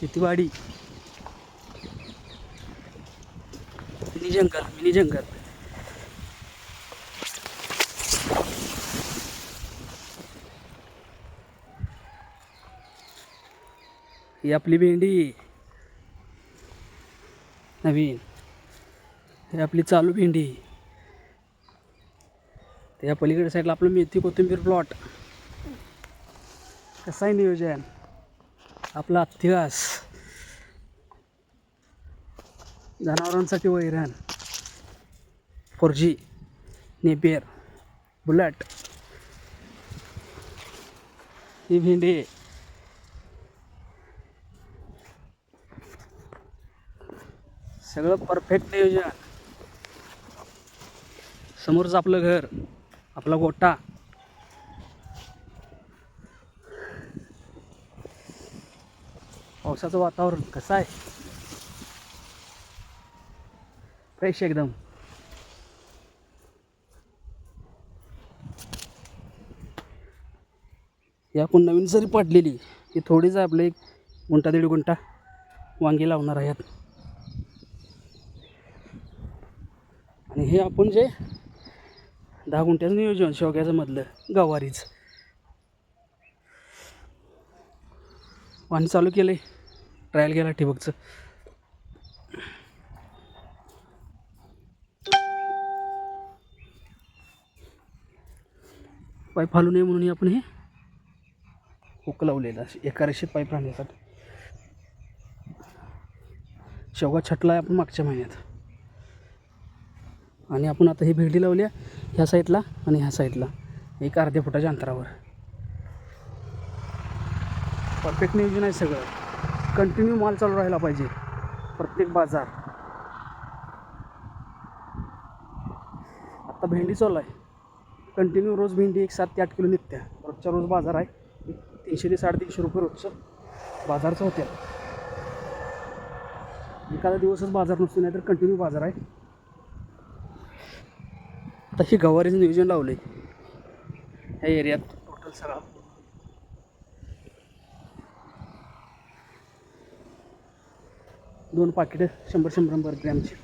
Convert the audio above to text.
शेतीवाडी. Mini जंगल mini जंगल. ही आपली भेंडी. नवीन. ही आपली चालू भेंडी. त्या पलीकडे साईडला आपलं मेथी कोथिंबीर प्लॉट. कसं आहे नियोजन? आपला इतिहास. जनावरांसाठी वैरण. Four G Napier bullet. ही भेंडी. सगळं परफेक्ट नियोजन. समोरचं आपलं घर आपला गोटा. पावसाचं वातावरण कसं आहे? फ्रेश एकदम. ही नवीन सरी पडलेली ही थोडीच आहे आपलं एक गुंटा दीड गुंटा वांगी लावणार आहेत. आणि हे आपण जे दहा गुंट्याचं नियोजन शेवग्याचं मधलं गवारीच. पाणी चालू केलं आहे ट्रायल केला ठिबकचं. पाईप हलू नये म्हणून आपण हे हुक लावलेलं एका रेषेत पाईप राहण्यासाठी. शेवगा छटला आहे आपण मागच्या महिन्यात. आणि आपण आता ही भेंडी लावल्या ह्या साईडला आणि ह्या साईडला एक अर्ध्या फुटाच्या अंतरावर. परफेक्ट नियोजन आहे सगळं. कंटिन्यू माल चालू राहायला पाहिजे. प्रत्येक बाजार. आता भेंडी चालू आहे. कंटिन्यू रोज भेंडी एक सात ते आठ किलो निघत्या. रोजच्या रोज बाजार आहे. तीनशे ते साडेतीनशे रुपये रोजचं बाजारचं होत्या. एखादा दिवसच बाजार नसतो नाही तर कंटिन्यू बाजार आहे. आता गवारीचं नियोजन लावलं आहे ह्या एरियात टोटल सगळा दोन पाकिटं शंभर शंभर शंभर ग्रॅमची.